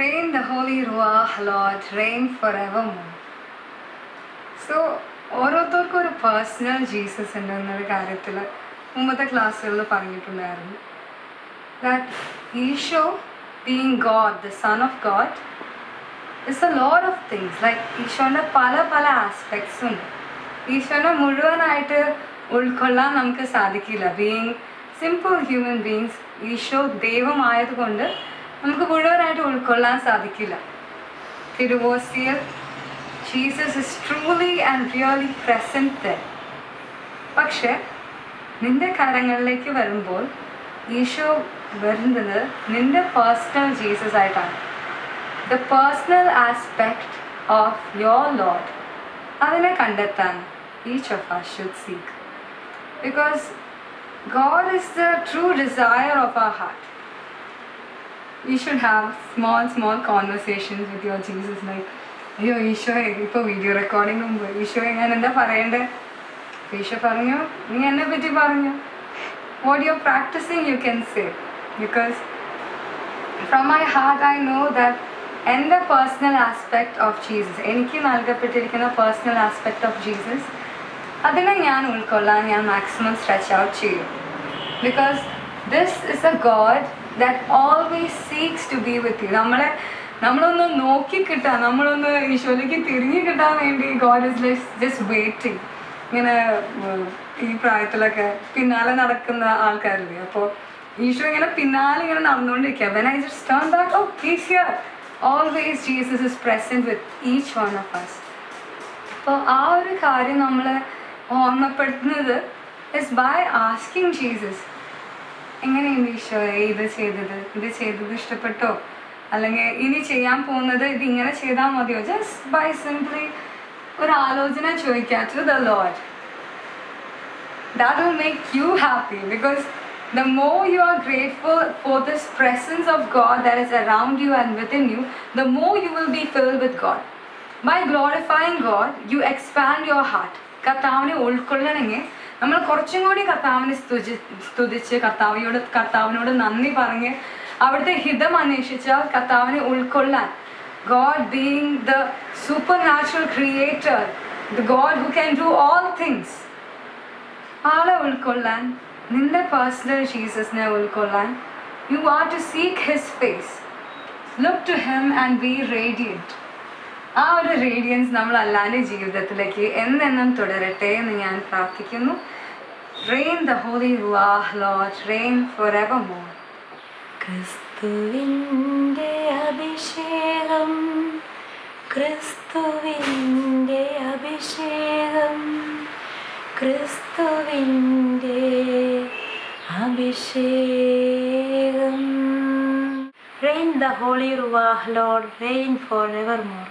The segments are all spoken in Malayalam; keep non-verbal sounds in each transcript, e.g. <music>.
Reign the Holy Ruach, Lord, reign forevermore. So ഓരോരുത്തർക്കും ഒരു പേഴ്സണൽ ജീസസ് ഉണ്ട് എന്നൊരു കാര്യത്തിൽ മുമ്പത്തെ ക്ലാസ്സുകളിൽ പറഞ്ഞിട്ടുണ്ടായിരുന്നു. That Eesho being God the son of God it's a lot of things like ഈശോന്റെ പല പല ആസ്പെക്ട്സ് ഉണ്ട്. ഈശോനെ മുഴുവനായിട്ട് ഉൾക്കൊള്ളാൻ നമുക്ക് സാധിക്കില്ല. Being simple human beings Eesho ദൈവമായതുകൊണ്ട് നമുക്ക് മുഴുവനായിട്ട് ഉൾക്കൊള്ളാൻ സാധിക്കില്ല. തിരുവോസിയൽ Jesus is truly and really present പക്ഷെ നിന്റെ കരങ്ങളിലേക്ക് വരുമ്പോൾ ഈശോ വരുന്നത് നിന്റെ പേഴ്സണൽ ജീസസ് ആയിട്ടാണ്. The personal aspect of your lord അതിനെ കണ്ടെത്താൻ each of us should seek because God is the true desire of our heart. You should have small, small conversations with your Jesus like അയ്യോ ഈശോയെ ഇപ്പോൾ വീഡിയോ റെക്കോർഡിംഗ് മുമ്പ് ഈശോയെ ഞാൻ എന്താ പറയണ്ടേ? അപ്പൊ ഈശോ പറഞ്ഞു നീ എന്നെ പറ്റി പറഞ്ഞു. What you practising you can say because from my heart I know that എന്റെ പേഴ്സണൽ ആസ്പെക്ട് ഓഫ് ജീസസ് എനിക്ക് നൽകപ്പെട്ടിരിക്കുന്ന പേഴ്സണൽ ആസ്പെക്ട് ഓഫ് ജീസസ് അതിനെ ഞാൻ ഉൾക്കൊള്ളാൻ ഞാൻ മാക്സിമം സ്ട്രെച്ച് ഔട്ട് ചെയ്യും. Because this is a God that always seeks to be with you നമ്മളെ നമ്മളൊന്ന് നോക്കി കിട്ടാൻ നമ്മളൊന്ന് ഈശോയിലേക്ക് തിരിഞ്ഞു കിട്ടാൻ വേണ്ടി God is lies just waiting ഇങ്ങനെ ഈ പ്രായത്തിലൊക്കെ പിന്നാലെ നടക്കുന്ന ആൾക്കാരില്ലേ? അപ്പോൾ ഈശോ ഇങ്ങനെ പിന്നാലെ ഇങ്ങനെ നടന്നുകൊണ്ടിരിക്കുക when I just turn back oh please hear always Jesus is present with each one of us അപ്പോൾ ആ ഒരു കാര്യം നമ്മൾ ഓർമ്മപ്പെടുത്തുന്നത് ഇസ് ബൈ ആസ്കിങ് ജീസസ് എങ്ങനെയാണ് ഈശോ ഇത് ചെയ്തത്? ഇത് ചെയ്തത് ഇഷ്ടപ്പെട്ടോ? അല്ലെങ്കിൽ ഇനി ചെയ്യാൻ പോകുന്നത് ഇത് ഇങ്ങനെ ചെയ്താൽ മതിയോ? ജസ്റ്റ് ബൈ സിംപ്ലി ഒരു ആലോചന ചോദിക്കാം. To the lord that will make you happy because the more you are grateful for this presence of God that is around you and with in you the more you will be fill with God by glorifying God you expand your heart കർത്താവിനെ ഉൾക്കൊള്ളണമെങ്കിൽ നമ്മൾ കുറച്ചും കൂടി കർത്താവിനെ സ്തുതി സ്തുതിച്ച് കർത്താവിയോട് കർത്താവിനോട് നന്ദി പറഞ്ഞ് അവിടുത്തെ ഹിതം അന്വേഷിച്ചാൽ കർത്താവിനെ ഉൾക്കൊള്ളാൻ. God being the super natural creator the God who can do all things ആളെ ഉൾക്കൊള്ളാൻ നിന്റെ പേഴ്സണൽ ജീസസിനെ ഉൾക്കൊള്ളാൻ. You are to seek his face look to him and be radiant ആ ഒരു റേഡിയൻസ് നമ്മൾ അല്ലാന്റെ ജീവിതത്തിലേക്ക് എന്നെന്നും തുടരട്ടെ എന്ന് ഞാൻ പ്രാർത്ഥിക്കുന്നു. Reign the holy വാഹ് lord reign for ever more ക്രിസ്തുവിന്റെ അഭിഷേകം ക്രിസ്തുവിന്റെ അഭിഷേകം ക്രിസ്തുവിന്റെ അഭിഷേകം. Reign the holy ruach lord reign for ever more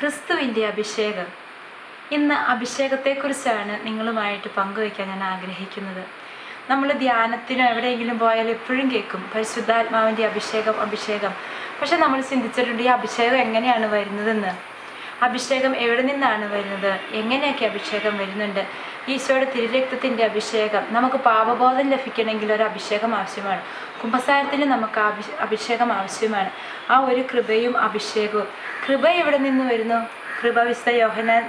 ക്രിസ്തുവിന്റെ അഭിഷേകം. ഇന്ന് അഭിഷേകത്തെക്കുറിച്ചാണ് നിങ്ങളുമായിട്ട് പങ്കുവയ്ക്കാൻ ഞാൻ ആഗ്രഹിക്കുന്നത്. നമ്മൾ ധ്യാനത്തിനോ എവിടെയെങ്കിലും പോയാൽ എപ്പോഴും കേൾക്കും പരിശുദ്ധാത്മാവിന്റെ അഭിഷേകം അഭിഷേകം. പക്ഷെ നമ്മൾ ചിന്തിച്ചിട്ടുണ്ട് ഈ അഭിഷേകം എങ്ങനെയാണ് വരുന്നതെന്ന്. അഭിഷേകം എവിടെ നിന്നാണ് വരുന്നത്? എങ്ങനെയൊക്കെ അഭിഷേകം വരുന്നുണ്ട്? ഈശോയുടെ തിരുരക്തത്തിന്റെ അഭിഷേകം. നമുക്ക് പാപബോധം ലഭിക്കണമെങ്കിൽ ഒരു അഭിഷേകം ആവശ്യമാണ്. കുംഭസാരത്തിന് നമുക്ക് അഭി അഭിഷേകം ആവശ്യമാണ്. ആ ഒരു കൃപയും അഭിഷേകവും. കൃപ എവിടെ നിന്ന് വരുന്നു? കൃപ വിശുദ്ധ യോഹന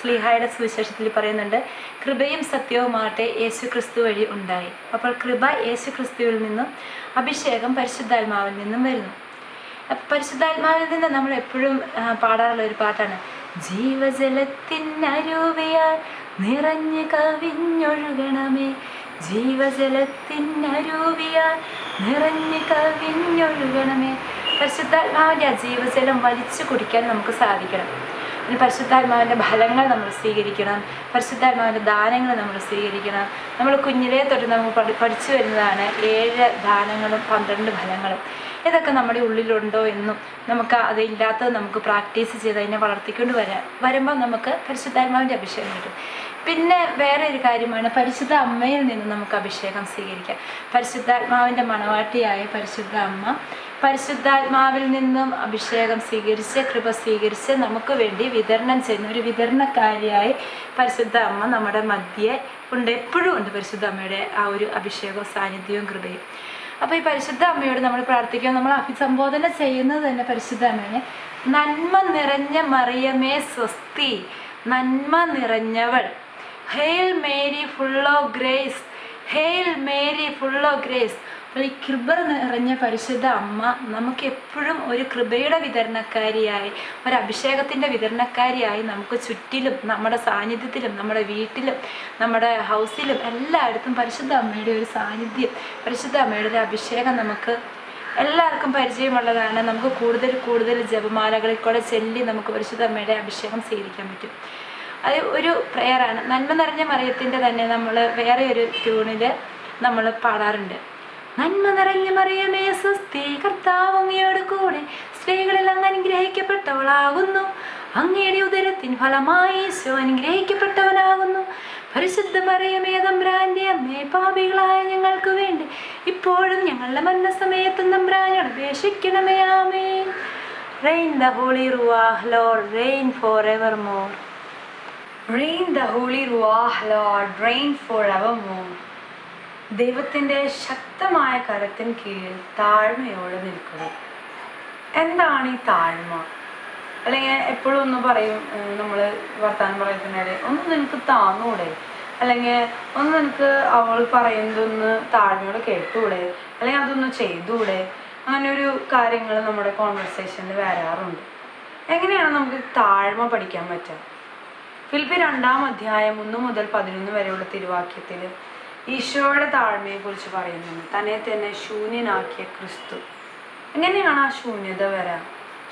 സ്ലീഹായുടെ സുവിശേഷത്തിൽ പറയുന്നുണ്ട് കൃപയും സത്യവുമാകട്ടെ യേശു ക്രിസ്തു വഴി ഉണ്ടായി. അപ്പോൾ കൃപ യേശു ക്രിസ്തുവിൽ നിന്നും അഭിഷേകം പരിശുദ്ധാത്മാവിൽ നിന്നും വരുന്നു. പരിശുദ്ധാത്മാവിൽ നിന്ന് നമ്മൾ എപ്പോഴും പാടാറുള്ള ഒരു പാട്ടാണ് ജീവജലത്തിനരുവിയാൽ നിറഞ്ഞ് കവിഞ്ഞൊഴുകണമേ. ജീവജലത്തിനരുവിയാൽ നിറഞ്ഞ് കവിഞ്ഞൊഴുകണമേ. പരിശുദ്ധാത്മാവിന്റെ ആ ജീവജലം വലിച്ചു കുടിക്കാൻ നമുക്ക് സാധിക്കണം. പിന്നെ പരിശുദ്ധാത്മാവിന്റെ ഫലങ്ങൾ നമ്മൾ സ്വീകരിക്കണം. പരിശുദ്ധാത്മാവിന്റെ ദാനങ്ങൾ നമ്മൾ സ്വീകരിക്കണം. നമ്മൾ കുഞ്ഞിലേ തൊട്ട് നമ്മൾ പഠി പഠിച്ചു വരുന്നതാണ് ഏഴ് ദാനങ്ങളും പന്ത്രണ്ട് ഫലങ്ങളും. ഇതൊക്കെ നമ്മുടെ ഉള്ളിലുണ്ടോ എന്നും നമുക്ക് അതില്ലാത്തത് നമുക്ക് പ്രാക്ടീസ് ചെയ്ത് അതിനെ വളർത്തിക്കൊണ്ട് വരാം വരുമ്പോൾ നമുക്ക് പരിശുദ്ധാത്മാവിന്റെ അഭിഷേകം കിട്ടും. പിന്നെ വേറെ ഒരു കാര്യമാണ് പരിശുദ്ധ അമ്മയിൽ നിന്ന് നമുക്ക് അഭിഷേകം സ്വീകരിക്കാം. പരിശുദ്ധാത്മാവിന്റെ മണവാട്ടിയായ പരിശുദ്ധ അമ്മ പരിശുദ്ധാത്മാവിൽ നിന്നും അഭിഷേകം സ്വീകരിച്ച് കൃപ സ്വീകരിച്ച് നമുക്ക് വേണ്ടി വിതരണം ചെയ്യുന്ന ഒരു വിതരണക്കാരിയായി പരിശുദ്ധ അമ്മ നമ്മുടെ മധ്യേ ഉണ്ട്. എപ്പോഴും ഉണ്ട് പരിശുദ്ധ അമ്മയുടെ ആ ഒരു അഭിഷേകവും സാന്നിധ്യവും കൃപയും. അപ്പോൾ ഈ പരിശുദ്ധ അമ്മയോട് നമ്മൾ പ്രാർത്ഥിക്കുക നമ്മൾ അഭിസംബോധന ചെയ്യുന്നത് തന്നെ പരിശുദ്ധ അമ്മയെ നന്മ നിറഞ്ഞ മറിയമേ സ്വസ്തി നന്മ നിറഞ്ഞവൾ. Hail Mary full of grace hail Mary full of grace അപ്പോൾ ഈ കൃപ നിറഞ്ഞ പരിശുദ്ധ അമ്മ നമുക്ക് എപ്പോഴും ഒരു കൃപയുടെ വിതരണക്കാരിയായി ഒരു അഭിഷേകത്തിന്റെ വിതരണക്കാരിയായി നമുക്ക് ചുറ്റിലും നമ്മുടെ സാന്നിധ്യത്തിലും നമ്മുടെ വീട്ടിലും നമ്മുടെ ഹൗസിലും എല്ലായിടത്തും പരിശുദ്ധ അമ്മയുടെ ഒരു സാന്നിധ്യം പരിശുദ്ധ അമ്മയുടെ ഒരു അഭിഷേകം നമുക്ക് എല്ലാവർക്കും പരിചയമുള്ളതാണ്. നമുക്ക് കൂടുതൽ കൂടുതൽ ജപമാലകളിൽ കൂടെ ചെല്ലി നമുക്ക് പരിശുദ്ധ അമ്മയുടെ അഭിഷേകം സ്വീകരിക്കാൻ പറ്റും. അത് ഒരു പ്രെയറാണ്. നന്മ നിറഞ്ഞ മറിയത്തിന്റെ തന്നെ നമ്മൾ വേറെ ഒരു ട്യൂണിൽ നമ്മൾ പാടാറുണ്ട്. നന്മ നിറഞ്ഞ മറിയമേ സ്വസ്തി കർത്താവ് അങ്ങയോട് കൂടെ സ്ത്രീകളിൽ അങ്ങ് അനുഗ്രഹിക്കപ്പെട്ടവളാകുന്നു. അങ്ങയുടെ ഉദരത്തിൻ ഫലമായി ഈശോ അനുഗ്രഹിക്കപ്പെട്ടവനാകുന്നു. പരിശുദ്ധ മറിയമേ തമ്പ്രാന്റെ അമ്മേ പാപികളായ ഞങ്ങൾക്ക് വേണ്ടി ഇപ്പോഴും ഞങ്ങളുടെ മരണസമയത്തും തമ്പ്രാനോട് അപേക്ഷിക്കണമേ ആമേ reign the holy ruach lord reign for ever more Reign the Holy Ruach, Lord, reign forevermore. ദൈവത്തിന്റെ ശക്തമായ കരത്തിന് കീഴിൽ താഴ്മയോടെ നിൽക്കുക. എന്താണ് ഈ താഴ്മ? അല്ലെങ്കിൽ എപ്പോഴും ഒന്ന് പറയും നമ്മൾ വർത്താനം പറയുന്നതിനിടെ ഒന്ന് നിനക്ക് താന്നൂടെ? അല്ലെങ്കിൽ ഒന്ന് നിനക്ക് അവൾ പറയുന്നതൊന്ന് താഴ്മയോടെ കേട്ടൂടെ? അല്ലെങ്കിൽ അതൊന്ന് ചെയ്തൂടെ? അങ്ങനെ ഒരു കാര്യങ്ങൾ നമ്മുടെ കോൺവെർസേഷനിൽ വരാറുണ്ട്. എങ്ങനെയാണ് നമുക്ക് താഴ്മ പഠിക്കാൻ പറ്റുക? ഫിലിപ്പി രണ്ടാം അധ്യായം ഒന്ന് മുതൽ പതിനൊന്ന് വരെയുള്ള തിരുവാക്യത്തിൽ ഈശോയുടെ താഴ്മയെ കുറിച്ച് പറയുന്നുണ്ട് തന്നെ തന്നെ ശൂന്യനാക്കിയ ക്രിസ്തു. എങ്ങനെയാണ് ആ ശൂന്യത വരാ?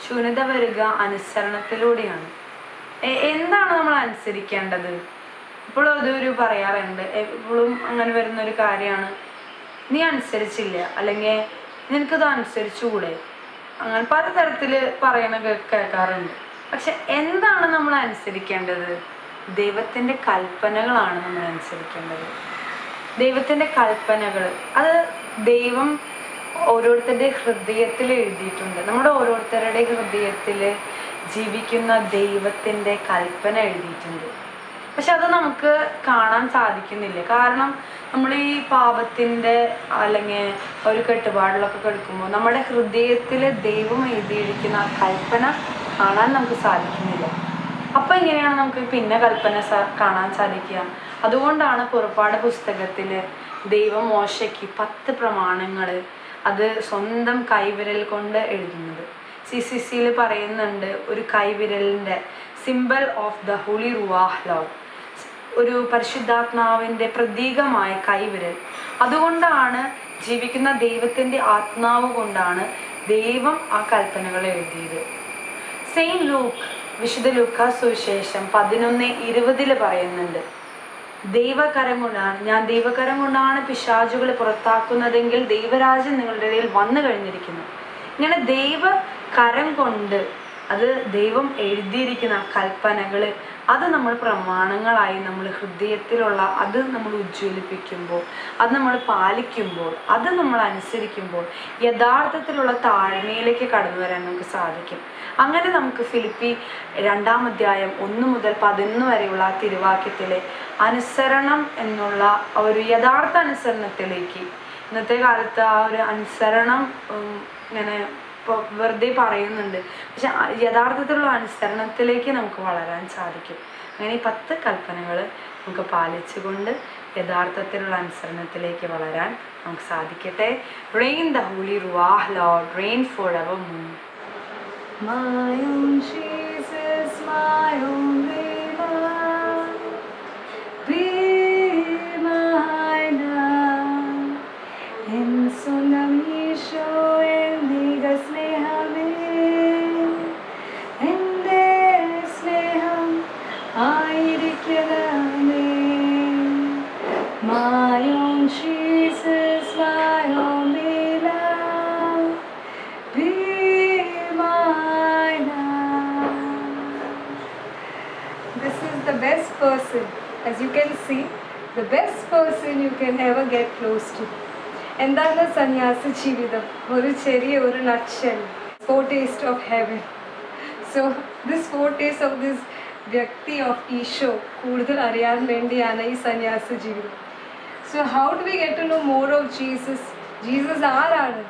ശൂന്യത വരിക അനുസരണത്തിലൂടെയാണ്. എന്താണ് നമ്മൾ അനുസരിക്കേണ്ടത്? ഇപ്പോഴും അതൊരു പറയാറുണ്ട്. എപ്പോഴും അങ്ങനെ വരുന്ന ഒരു കാര്യമാണ്. നീ അനുസരിച്ചില്ല. അല്ലെങ്കിൽ നിനക്കത് അനുസരിച്ചുകൂടെ? അങ്ങനെ പലതരത്തിൽ പറയണ കേൾക്കാറുണ്ട്. പക്ഷെ എന്താണ് നമ്മൾ അനുസരിക്കേണ്ടത്? ദൈവത്തിന്റെ കൽപ്പനകളാണ് നമ്മൾ അനുസരിക്കേണ്ടത്. ദൈവത്തിന്റെ കൽപ്പനകൾ അത് ദൈവം ഓരോരുത്തരുടെ ഹൃദയത്തിൽ എഴുതിയിട്ടുണ്ട്. നമ്മുടെ ഓരോരുത്തരുടെ ഹൃദയത്തിൽ ജീവിക്കുന്ന ദൈവത്തിന്റെ കൽപ്പന എഴുതിയിട്ടുണ്ട്. പക്ഷെ അത് നമുക്ക് കാണാൻ സാധിക്കുന്നില്ല. കാരണം നമ്മൾ ഈ പാപത്തിന്റെ അല്ലെങ്കിൽ ഒരു കെട്ടുപാടിലൊക്കെ കെടുക്കുമ്പോൾ നമ്മുടെ ഹൃദയത്തിൽ ദൈവം എഴുതിയിരിക്കുന്ന കൽപ്പന കാണാൻ നമുക്ക് സാധിക്കുന്നില്ല. അപ്പം എങ്ങനെയാണ് നമുക്ക് പിന്നെ കൽപ്പന കാണാൻ സാധിക്കുക? അതുകൊണ്ടാണ് പുറപ്പാട് പുസ്തകത്തിൽ ദൈവം മോശയ്ക്ക് പത്ത് പ്രമാണങ്ങൾ അത് സ്വന്തം കൈവിരൽ കൊണ്ട് എഴുതുന്നത്. സി സി സിയിൽ പറയുന്നുണ്ട് ഒരു കൈവിരലിന്റെ simple of the holy ruach love ഒരു പരിശുദ്ധാത്മാവിന്റെ പ്രതീകമായ കൈവിരൽ. അതുകൊണ്ടാണ് ജീവിക്കുന്ന ദൈവത്തിന്റെ ആത്മാവ് കൊണ്ടാണ് ദൈവം ആ കൽപ്പനകൾ എഴുതിയത്. സെയിൻ ലൂക്ക് വിശുദ്ധ ലൂക്കാ സുവിശേഷം പതിനൊന്ന് ഇരുപതിൽ പറയുന്നുണ്ട്. ദൈവകരം കൊണ്ടാണ് ഞാൻ ദൈവകരം കൊണ്ടാണ് പിശാചുകൾ പുറത്താക്കുന്നതെങ്കിൽ ദൈവരാജ്യം നിങ്ങളുടെ ഇടയിൽ വന്നു കഴിഞ്ഞിരിക്കുന്നു. ഇങ്ങനെ ദൈവ കരം കൊണ്ട് അത് ദൈവം എഴുതിയിരിക്കുന്ന കൽപ്പനകൾ അത് നമ്മൾ പ്രമാണങ്ങളായി നമ്മൾ ഹൃദയത്തിലുള്ള അത് നമ്മൾ ഉജ്ജ്വലിപ്പിക്കുമ്പോൾ അത് നമ്മൾ പാലിക്കുമ്പോൾ അത് നമ്മൾ അനുസരിക്കുമ്പോൾ യഥാർത്ഥത്തിലുള്ള താഴ്മയിലേക്ക് കടന്നു വരാൻ നമുക്ക് സാധിക്കും. അങ്ങനെ നമുക്ക് ഫിലിപ്പി രണ്ടാം അധ്യായം ഒന്ന് മുതൽ പതിനൊന്ന് വരെയുള്ള ആ തിരുവാക്യത്തിലെ അനുസരണം എന്നുള്ള ഒരു യഥാർത്ഥ അനുസരണത്തിലേക്ക് ഇന്നത്തെ കാലത്ത് ആ ഒരു അനുസരണം ഇങ്ങനെ വെറുതെ പറയുന്നുണ്ട്. പക്ഷെ യഥാർത്ഥത്തിലുള്ള അനുസരണത്തിലേക്ക് നമുക്ക് വളരാൻ സാധിക്കും. അങ്ങനെ ഈ പത്ത് കൽപ്പനകൾ നമുക്ക് പാലിച്ചുകൊണ്ട് യഥാർത്ഥത്തിലുള്ള അനുസരണത്തിലേക്ക് വളരാൻ നമുക്ക് സാധിക്കട്ടെ. Reign the holy ruach lord reign for ever more My own Jesus, ever to എന്താണ് സന്യാസ ജീവിതം? ഒരു ചെറിയ ഒരു നക്ഷൽ foretaste of heaven so this foretaste of this വ്യക്തി ഓഫ് ഈശോ കൂടുതൽ അറിയാൻ വേണ്ടിയാണ് ഈ സന്യാസ ജീവിതം. So how do we get to know more of Jesus Jesus ആരാണ്?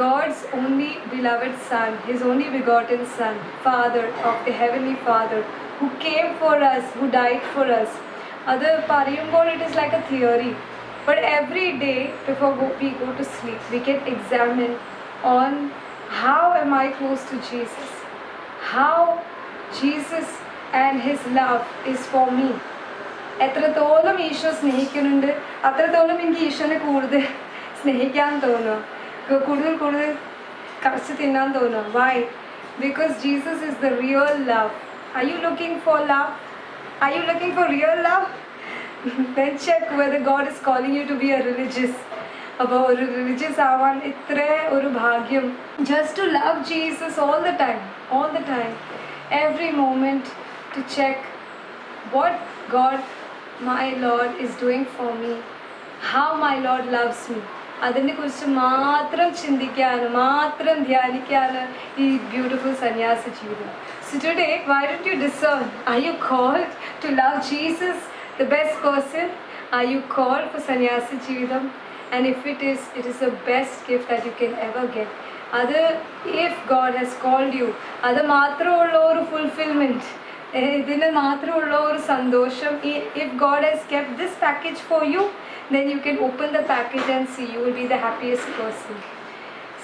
God's only beloved Son, His only begotten Son, Father of the Heavenly Father, who came for us, who died for us. അത് പറയുമ്പോൾ it is like a theory but every day before we go to sleep we can examine on how am I close to Jesus how Jesus and his love is for me എത്രത്തോളം ഈശോ സ്നേഹിക്കുന്നുണ്ട് അത്രത്തോളം എനിക്ക് ഈശോനെ കൂടുതൽ സ്നേഹിക്കാൻ തോന്നുക കു- കൂടുതൽ കൂടുതൽ കറച്ച് തിന്നാൻ തോന്നുക why because Jesus is the real love I you looking for love I you looking for real love <laughs> then check whether God is calling you to be a religious. അപ്പോൾ ഒരു റിലീജിയസ് ആവാൻ ഇത്ര ഒരു ഭാഗ്യം. Just to love Jesus all the time all the time every moment to check what God, my Lord, is doing for me, how my Lord loves me. അതിനെ കുറിച്ച് മാത്രം ചിന്തിക്കാണ് മാത്രം ധ്യാനിക്കാണ് ഈ ബ്യൂട്ടിഫുൾ സന്യാസ ജീവിതം. So today why don't you discern I you called to love Jesus the best person I you called for സന്യാസ ജീവിതം and if it is it is the best gift that you can ever get അത് if God has called you അത് മാത്രമുള്ള ഒരു ഫുൾഫിൽമെന്റ് ഇതിന് മാത്രമുള്ള ഒരു സന്തോഷം. ഈ if God has kept this package for you then you can open the package and see you will be the happiest person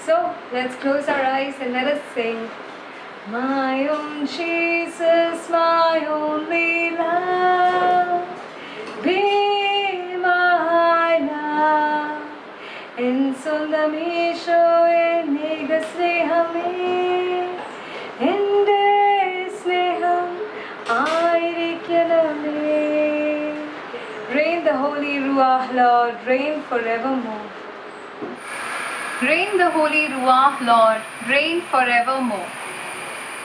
so let's close our eyes and let us sing. My own Jesus, my only love, forevermore. Reign the Holy Ruach, Lord, reign forevermore.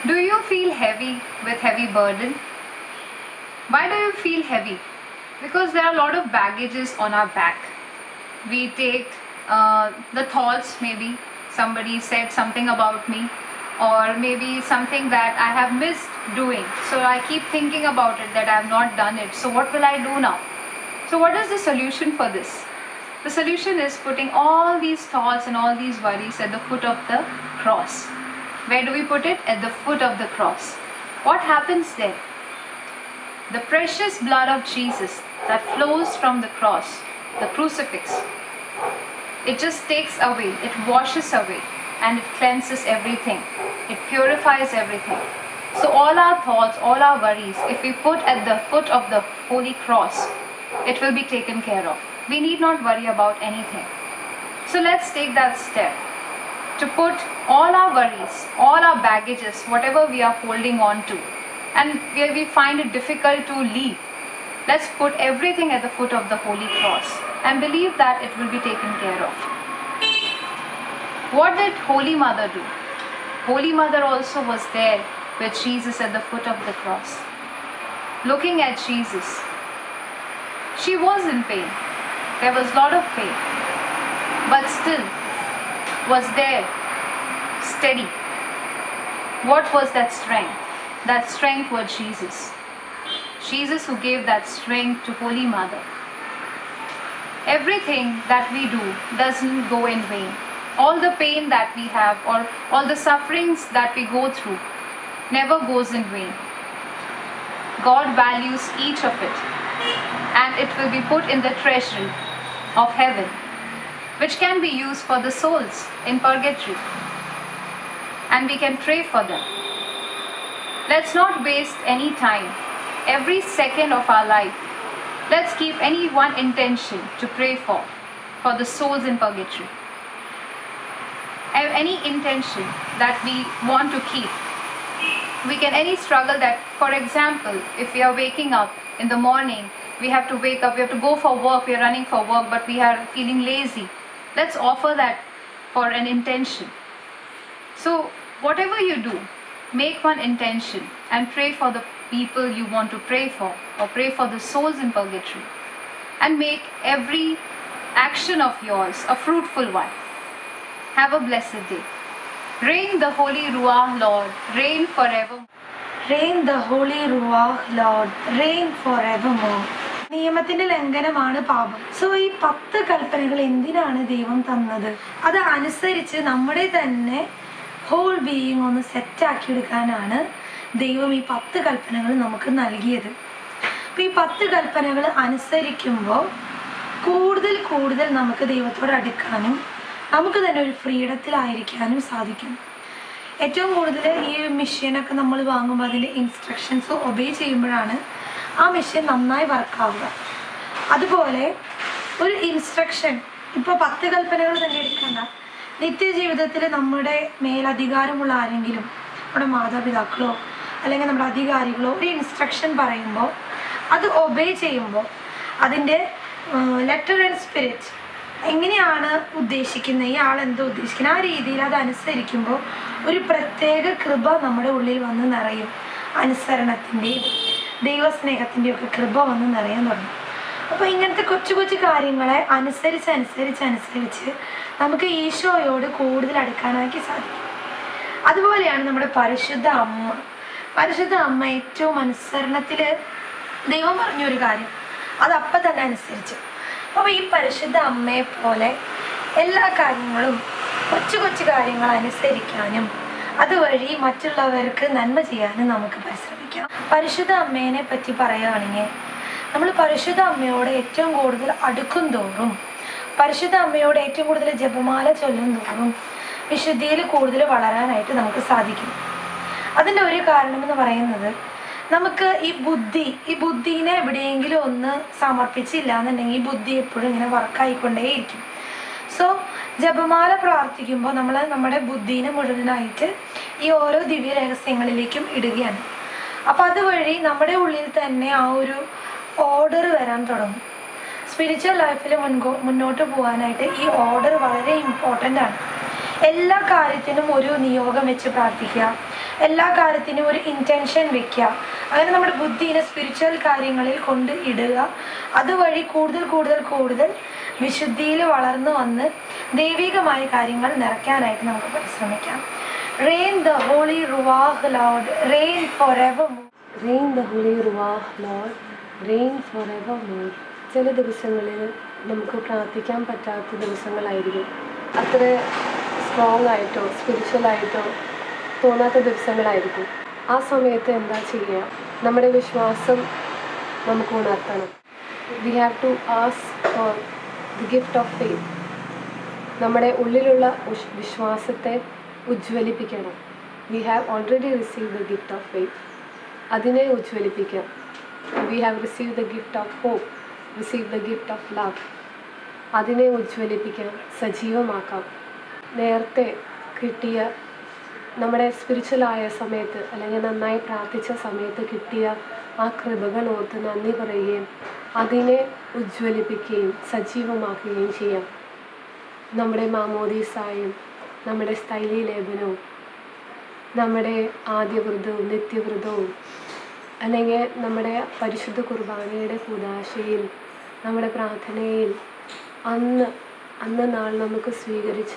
Do you feel heavy with heavy burden? Why do you feel heavy? Because there are a lot of baggages on our back. We take uh, the thoughts, maybe somebody said something about me, or maybe something that I have missed doing. So I keep thinking about it that I have not done it. So what will I do now? So, what is the solution for this? The solution is putting all these thoughts and all these worries at the foot of the cross. Where do we put it? At the foot of the cross. What happens there? The precious blood of Jesus that flows from the cross, the crucifix, it just takes away, it washes away, and it cleanses everything. It purifies everything. So, all our thoughts, all our worries, if we put at the foot of the holy cross, it will be taken care of. We need not worry about anything. So, let's take that step to put all our worries, all our baggages, whatever we are holding on to, and where we find it difficult to leave, let's put everything at the foot of the Holy Cross and believe that it will be taken care of. What did Holy Mother do? Holy Mother also was there with Jesus at the foot of the cross, looking at Jesus. She was in pain. There was a lot of pain, but still was there, steady. What was that strength? That strength was Jesus. Jesus who gave that strength to Holy Mother. Everything that we do doesn't go in vain. All the pain that we have, or all the sufferings that we go through, never goes in vain. God values each of it, and it will be put in the treasury of heaven, which can be used for the souls in purgatory. And we can pray for them. Let's not waste any time. Every second of our life, let's keep any one intention to pray for, for the souls in purgatory. Any intention that we want to keep. We can any struggle that, for example, if we are waking up in the morning, we have to wake up, we have to go for work, we are running for work, but we are feeling lazy. Let's offer that for an intention. So, whatever you do, make one intention and pray for the people you want to pray for, or pray for the souls in purgatory. And make every action of yours a fruitful one. Have a blessed day. Reign the Holy Ruah, Lord, reign forever. Reign the Holy Ruach, Lord, reign forevermore. നിയമത്തിന്റെ ലംഘനമാണ് പാപം. സോ ഈ പത്ത് കൽപ്പനകൾ എന്തിനാണ് ദൈവം തന്നത്? അത് അനുസരിച്ച് നമ്മുടെ തന്നെ ഹോൾ ബീയിങ് ഒന്ന് സെറ്റാക്കി എടുക്കാനാണ് ദൈവം ഈ പത്ത് കൽപ്പനകൾ നമുക്ക് നൽകിയത്. അപ്പോൾ ഈ പത്ത് കൽപ്പനകൾ അനുസരിക്കുമ്പോൾ കൂടുതൽ കൂടുതൽ നമുക്ക് ദൈവത്തോട് അടുക്കാനും നമുക്ക് തന്നെ ഒരു ഫ്രീഡത്തിലായിരിക്കാനും സാധിക്കും. ഏറ്റവും കൂടുതൽ ഈ മെഷീനൊക്കെ നമ്മൾ വാങ്ങുമ്പോൾ അതിന്റെ ഇൻസ്ട്രക്ഷൻസ് ഒബേ ചെയ്യുമ്പോഴാണ് ആ മെഷീൻ നന്നായി വർക്കാവുക അതുപോലെ ഒരു ഇൻസ്ട്രക്ഷൻ ഇപ്പോൾ പത്ത് കൽപ്പനകൾ തന്നെ എടുക്കണ്ട. നിത്യജീവിതത്തിൽ നമ്മുടെ മേലധികാരമുള്ള ആരെങ്കിലും നമ്മുടെ മാതാപിതാക്കളോ അല്ലെങ്കിൽ നമ്മുടെ അധികാരികളോ ഒരു ഇൻസ്ട്രക്ഷൻ പറയുമ്പോൾ അത് ഒബേ ചെയ്യുമ്പോൾ അതിന്റെ ലെറ്റർ ആൻഡ് സ്പിരിറ്റ് എങ്ങനെയാണ് ഉദ്ദേശിക്കുന്നത് ഈ ആൾ എന്തോ ഉദ്ദേശിക്കുന്നത് ആ രീതിയിൽ അത് അനുസരിക്കുമ്പോൾ ഒരു പ്രത്യേക കൃപ നമ്മുടെ ഉള്ളിൽ വന്ന് നിറയും. അനുസരണത്തിന്റെയും ദൈവസ്നേഹത്തിന്റെയും ഒക്കെ കൃപ വന്ന് നിറയാൻ തുടങ്ങും. അപ്പോൾ ഇങ്ങനത്തെ കൊച്ചു കൊച്ചു കാര്യങ്ങളെ അനുസരിച്ച് അനുസരിച്ച് അനുസരിച്ച് നമുക്ക് ഈശോയോട് കൂടുതൽ അടുക്കാനാക്കി സാധിക്കും. അതുപോലെയാണ് നമ്മുടെ പരിശുദ്ധ അമ്മ. പരിശുദ്ധ അമ്മ ഏറ്റവും അനുസരണത്തിൽ ദൈവം പറഞ്ഞൊരു കാര്യം. അത് അപ്പം തന്നെ അനുസരിച്ചു. അപ്പോൾ ഈ പരിശുദ്ധ അമ്മയെ പോലെ എല്ലാ കാര്യങ്ങളും കൊച്ചു കൊച്ചു കാര്യങ്ങൾ അനുസരിക്കാനും അതുവഴി മറ്റുള്ളവർക്ക് നന്മ ചെയ്യാനും നമുക്ക് പരിശ്രമിക്കാം. പരിശുദ്ധ അമ്മേനെ പറ്റി പറയുകയാണെങ്കിൽ നമ്മൾ പരിശുദ്ധ അമ്മയോട് ഏറ്റവും കൂടുതൽ അടുക്കും തോറും പരിശുദ്ധ അമ്മയോട് ഏറ്റവും കൂടുതൽ ജപമാല ചൊല്ലും തോറും വിശുദ്ധിയിൽ കൂടുതൽ വളരാനായിട്ട് നമുക്ക് സാധിക്കും. അതിന്റെ ഒരു കാരണം എന്ന് പറയുന്നത് നമുക്ക് ഈ ബുദ്ധി ഈ ബുദ്ധിനെ എവിടെയെങ്കിലും ഒന്ന് സമർപ്പിച്ചില്ല എന്നുണ്ടെങ്കിൽ ഈ ബുദ്ധി എപ്പോഴും ഇങ്ങനെ വർക്കായിക്കൊണ്ടേയിരിക്കും. സോ ജപമാല പ്രാർത്ഥിക്കുമ്പോൾ നമ്മൾ നമ്മുടെ ബുദ്ധീനെ മുഴുവനായിട്ട് ഈ ഓരോ ദിവ്യ രഹസ്യങ്ങളിലേക്കും ഇടുകയാണ്. അപ്പോൾ അതുവഴി നമ്മുടെ ഉള്ളിൽ തന്നെ ആ ഒരു ഓർഡർ വരാൻ തുടങ്ങും. സ്പിരിച്വൽ ലൈഫിൽ മുൻകോ മുന്നോട്ട് പോകാനായിട്ട് ഈ ഓർഡർ വളരെ ഇമ്പോർട്ടന്റ് ആണ്. എല്ലാ കാര്യത്തിനും ഒരു നിയോഗം വെച്ച് പ്രാർത്ഥിക്കുക. എല്ലാ കാര്യത്തിനും ഒരു ഇന്റൻഷൻ വെക്കുക. അങ്ങനെ നമ്മുടെ ബുദ്ധിനെ സ്പിരിച്വൽ കാര്യങ്ങളിൽ കൊണ്ട് ഇടുക. അതുവഴി കൂടുതൽ കൂടുതൽ കൂടുതൽ വിശുദ്ധിയിൽ വളർന്നു വന്ന് ദൈവികമായ കാര്യങ്ങൾ നിറയ്ക്കാനായിട്ട് നമുക്ക് പരിശ്രമിക്കാം. Reign the Holy Ruach, Lord, rain forevermore. Rain the Holy Ruach, Lord, rain forevermore. ചില ദിവസങ്ങളിൽ നമുക്ക് പ്രാർത്ഥിക്കാൻ പറ്റാത്ത ദിവസങ്ങളായിരിക്കും. അത്ര സ്ട്രോങ് ആയിട്ടോ സ്പിരിച്വൽ ആയിട്ടോ തോന്നാത്ത ദിവസങ്ങളായിരിക്കും. ആ സമയത്ത് എന്താ ചെയ്യുക? നമ്മുടെ വിശ്വാസം നമുക്ക് ഉണർത്തണം. We have to ask for the gift of faith നമ്മുടെ ഉള്ളിലുള്ള വിശ്വാസത്തെ ഉജ്ജ്വലിപ്പിക്കണം. We have already receive the gift of faith അതിനെ ഉജ്ജ്വലിപ്പിക്കാം. We have receive the gift of hope receive the gift of love അതിനെ ഉജ്ജ്വലിപ്പിക്കാം. സജീവമാക്കാം. നേരത്തെ കിട്ടിയ നമ്മുടെ സ്പിരിച്വലായ സമയത്ത് അല്ലെങ്കിൽ നന്നായി പ്രാർത്ഥിച്ച സമയത്ത് കിട്ടിയ ആ കൃപകൾ ഓർത്ത് നന്ദി പറയുകയും അതിനെ ഉജ്ജ്വലിപ്പിക്കുകയും സജീവമാക്കുകയും ചെയ്യാം. നമ്മുടെ മാമോദീസായും നമ്മുടെ സ്ഥൈലി ലേപനവും നമ്മുടെ ആദ്യവ്രതവും നിത്യവ്രതവും അല്ലെങ്കിൽ നമ്മുടെ പരിശുദ്ധ കുർബാനയുടെ കൂതാശയിൽ നമ്മുടെ പ്രാർത്ഥനയിൽ അന്ന് അന്ന് നാൾ നമുക്ക് സ്വീകരിച്ച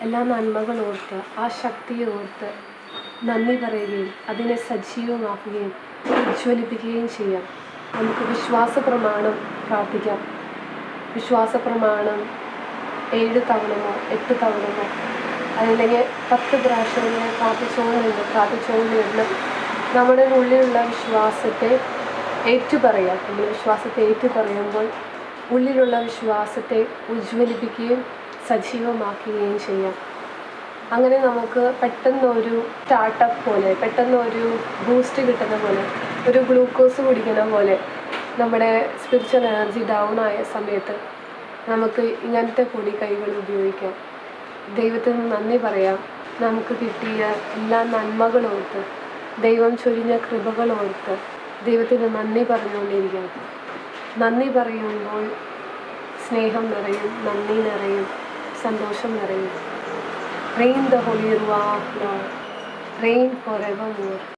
എല്ലാ നന്മകൾ ഓർത്ത് ആ ശക്തിയെ ഓർത്ത് നന്ദി പറയുകയും അതിനെ സജീവമാക്കുകയും ഉജ്ജ്വലിപ്പിക്കുകയും ചെയ്യാം. നമുക്ക് വിശ്വാസ പ്രമാണം പ്രാർത്ഥിക്കാം. വിശ്വാസ പ്രമാണം ഏഴ് തവണമോ എട്ട് തവണമോ അല്ലെങ്കിൽ പത്ത് പ്രാവശ്യം ഇങ്ങനെ പ്രാർത്ഥിച്ചുകൊണ്ടിരുന്നു പ്രാർത്ഥിച്ചുകൊണ്ടിരുന്ന് നമ്മുടെ ഉള്ളിലുള്ള വിശ്വാസത്തെ ഏറ്റുപറയുക നമ്മൾ വിശ്വാസത്തെ ഏറ്റുപറയുമ്പോൾ ഉള്ളിലുള്ള വിശ്വാസത്തെ ഉജ്ജ്വലിപ്പിക്കുകയും സജീവമാക്കുകയും ചെയ്യാം. അങ്ങനെ നമുക്ക് പെട്ടെന്ന് ഒരു സ്റ്റാർട്ടപ്പ് പോലെ പെട്ടെന്ന് ഒരു ബൂസ്റ്റ് കിട്ടുന്ന പോലെ ഒരു ഗ്ലൂക്കോസ് കുടിക്കുന്ന പോലെ നമ്മുടെ സ്പിരിച്വൽ എനർജി ഡൗൺ ആയ സമയത്ത് നമുക്ക് ഇങ്ങനത്തെ പൊടി കൈകൾ ഉപയോഗിക്കാം. ദൈവത്തിന് നന്ദി പറയാം. നമുക്ക് കിട്ടിയ എല്ലാ നന്മകളോർത്ത് ദൈവം ചൊരിഞ്ഞ കൃപകളോർത്ത് ദൈവത്തിന് നന്ദി പറഞ്ഞുകൊണ്ടിരിക്കാം നന്ദി പറയുമ്പോൾ സ്നേഹം നിറയും നന്ദി നിറയും സന്തോഷം നിറയും. Reign the holy ruach reign for ever more